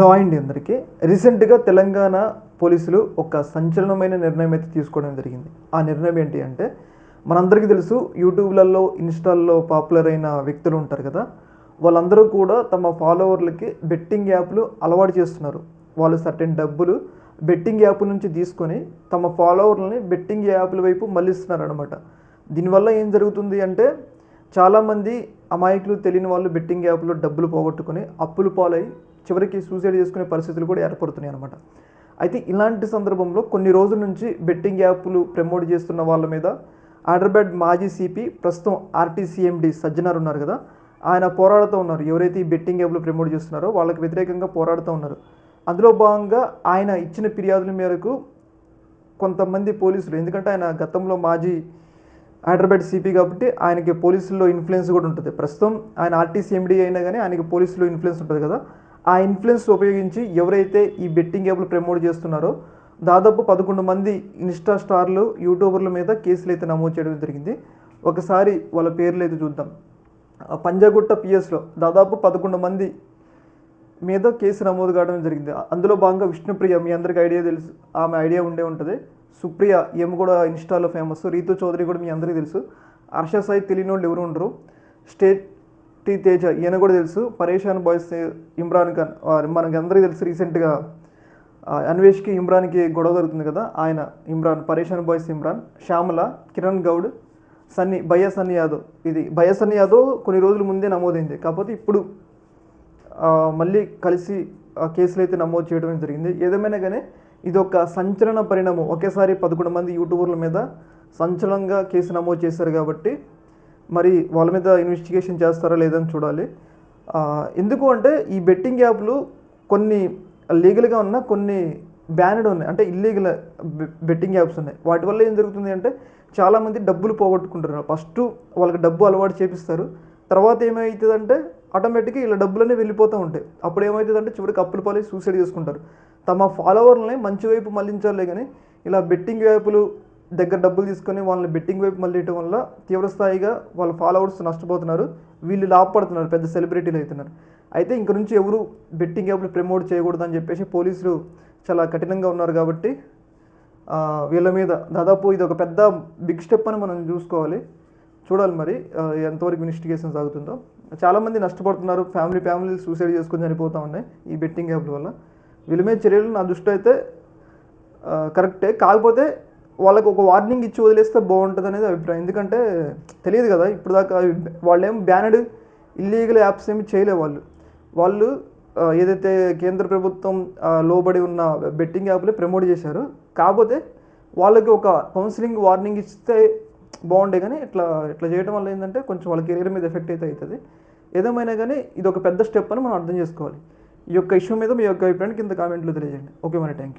Hello అండి అందరికీ. రీసెంట్గా తెలంగాణ పోలీసులు ఒక సంచలనమైన నిర్ణయం అయితే తీసుకోవడం జరిగింది. ఆ నిర్ణయం ఏంటి అంటే మనందరికీ తెలుసు యూట్యూబ్లలో ఇన్స్టాల్లో పాపులర్ అయిన వ్యక్తులు ఉంటారు కదా వాళ్ళందరూ కూడా తమ ఫాలోవర్లకి బెట్టింగ్ యాప్లు అలవాటు చేస్తున్నారు. వాళ్ళు సర్టెన్ డబ్బులు బెట్టింగ్ యాప్ నుంచి తీసుకొని తమ ఫాలోవర్లని బెట్టింగ్ యాప్ల వైపు మళ్ళిస్తున్నారు అనమాట దీనివల్ల ఏం జరుగుతుంది అంటే చాలామంది అమాయకులు తెలియని వాళ్ళు బెట్టింగ్ యాప్లో డబ్బులు పోగొట్టుకొని అప్పులు పాలై చివరికి సూసైడ్ చేసుకునే పరిస్థితులు కూడా ఏర్పడుతున్నాయి అనమాట అయితే ఇలాంటి సందర్భంలో కొన్ని రోజుల నుంచి బెట్టింగ్ యాప్లు ప్రమోట్ చేస్తున్న వాళ్ళ మీద హైదరాబాద్ మాజీ సిపి ప్రస్తుతం ఆర్టీసీఎండి సజ్జనార్ ఉన్నారు కదా ఆయన పోరాడుతూ ఉన్నారు. ఎవరైతే ఈ బెట్టింగ్ యాప్లు ప్రమోట్ చేస్తున్నారో వాళ్ళకి వ్యతిరేకంగా పోరాడుతూ ఉన్నారు. అందులో భాగంగా ఆయన ఇచ్చిన ఫిర్యాదుల మేరకు కొంతమంది పోలీసులు ఎందుకంటే ఆయన గతంలో మాజీ హైదరాబాద్ సిపి కాబట్టి ఆయనకి పోలీసుల్లో ఇన్ఫ్లుయెన్స్ కూడా ఉంటుంది. ప్రస్తుతం ఆయన ఆర్టీసీ ఎండి అయినా కానీ ఆయనకి పోలీసులో ఇన్ఫ్లుయెన్స్ ఉంటుంది కదా. ఆ ఇన్ఫ్లుయెన్స్ ఉపయోగించి ఎవరైతే ఈ బెట్టింగ్ యాప్లు ప్రమోట్ చేస్తున్నారో దాదాపు పదకొండు మంది ఇన్స్టా స్టార్లు యూట్యూబర్ల మీద కేసులు అయితే నమోదు చేయడం జరిగింది. ఒకసారి వాళ్ళ పేర్లు అయితే చూద్దాం. ఆ పంజాగుట్ట పిఎస్లో దాదాపు పదకొండు మంది మీద కేసు నమోదు కావడం జరిగింది. అందులో భాగంగా విష్ణుప్రియ మీ అందరికి ఐడియా తెలుసు ఆమె ఐడియా ఉండే ఉంటుంది. సుప్రియ ఏమి కూడా ఇన్స్టాలో ఫేమస్ రీతు చౌదరి కూడా మీ అందరికీ తెలుసు. హర్ష సాయి తెలియని వాళ్ళు ఎవరు ఉండరు. స్టేట్ టీ తేజ ఈయన కూడా తెలుసు. పరేషాన్ బాయ్స్ ఇమ్రాన్ ఖాన్ మనకి అందరికీ తెలుసు రీసెంట్గా అన్వేష్కి ఇమ్రాన్కి గొడవ జరుగుతుంది కదా ఆయన ఇమ్రాన్ పరేషాన్ బాయ్స్ ఇమ్రాన్ శ్యామల కిరణ్ గౌడ్ సన్నీ భయ సన్నీ యాదవ్. ఇది భయ సన్నీ యాదవ్ కొన్ని రోజుల ముందే నమోదైంది. కాకపోతే ఇప్పుడు మళ్ళీ కలిసి కేసులు అయితే నమోదు చేయడం జరిగింది. ఏదేమైనా కానీ ఇది ఒక సంచలన పరిణామం. ఒకేసారి పదకొండు మంది యూట్యూబర్ల మీద సంచలనంగా కేసు నమోదు చేశారు కాబట్టి మరి వాళ్ళ మీద ఇన్వెస్టిగేషన్ చేస్తారా లేదని చూడాలి. ఎందుకు అంటే ఈ బెట్టింగ్ యాప్లు కొన్ని లీగల్గా ఉన్న కొన్ని బ్యానెడ్ ఉన్నాయి. అంటే ఇల్లీగల్ బెట్టింగ్ యాప్స్ ఉన్నాయి. వాటి వల్ల ఏం జరుగుతుంది అంటే చాలామంది డబ్బులు పోగొట్టుకుంటున్నారు. ఫస్ట్ వాళ్ళకి డబ్బు అలవాటు చేపిస్తారు. తర్వాత ఏమవుతుందంటే ఆటోమేటిక్గా ఇలా డబ్బులన్నీ వెళ్ళిపోతూ ఉంటాయి. అప్పుడు ఏమవుతుందంటే చివరికి అప్పులు పాలి సూసైడ్ చేసుకుంటారు. తమ ఫాలోవర్లని మంచి వైపు మళ్ళించాలే కానీ ఇలా బెట్టింగ్ వైపులు దగ్గర డబ్బులు తీసుకొని వాళ్ళని బెట్టింగ్ వైపు మళ్ళీయటం వల్ల తీవ్రస్థాయిగా వాళ్ళ ఫాలోవర్స్ నష్టపోతున్నారు. వీళ్ళు లాభపడుతున్నారు పెద్ద సెలబ్రిటీలు అవుతున్నారు. అయితే ఇంక నుంచి ఎవరు బెట్టింగ్ యాప్లు ప్రమోట్ చేయకూడదని చెప్పేసి పోలీసులు చాలా కఠినంగా ఉన్నారు కాబట్టి వీళ్ళ మీద దాదాపు ఇది ఒక పెద్ద బిగ్ స్టెప్ అని మనం చూసుకోవాలి. చూడాలి మరి ఎంతవరకు ఇన్వెస్టిగేషన్ సాగుతుందో. చాలామంది నష్టపడుతున్నారు ఫ్యామిలీ ఫ్యామిలీలు సూసైడ్ చేసుకొని చనిపోతూ ఉన్నాయి ఈ బెట్టింగ్ యాప్ల వల్ల. వీళ్ళ మీద చర్యలు నా దృష్టి అయితే కరెక్టే కాకపోతే వాళ్ళకు ఒక వార్నింగ్ ఇచ్చి వదిలేస్తే బాగుంటుంది అనేది అభిప్రాయం. ఎందుకంటే తెలియదు కదా ఇప్పుడు దాకా వాళ్ళు ఏం బ్యానడ్ ఇల్లీగల్ యాప్స్ ఏమి చేయలే వాళ్ళు. వాళ్ళు ఏదైతే కేంద్ర ప్రభుత్వం లోబడి ఉన్న బెట్టింగ్ యాప్లే ప్రమోట్ చేశారు కాకపోతే వాళ్ళకి ఒక కౌన్సిలింగ్ వార్నింగ్ ఇస్తే బాగుండే కానీ ఇట్లా ఇట్లా చేయడం వల్ల ఏంటంటే కొంచెం వాళ్ళ కెరీర్ మీద ఎఫెక్ట్ అయితే అవుతుంది ఏదేమైనా కానీ ఇది ఒక పెద్ద స్టెప్ అని మనం అర్థం చేసుకోవాలి. ఈ యొక్క ఇష్యూ మీద మీ యొక్క అభిప్రాయాన్ని కింద కామెంట్లో తెలియజేయండి. ఓకే మరి థ్యాంక్ యూ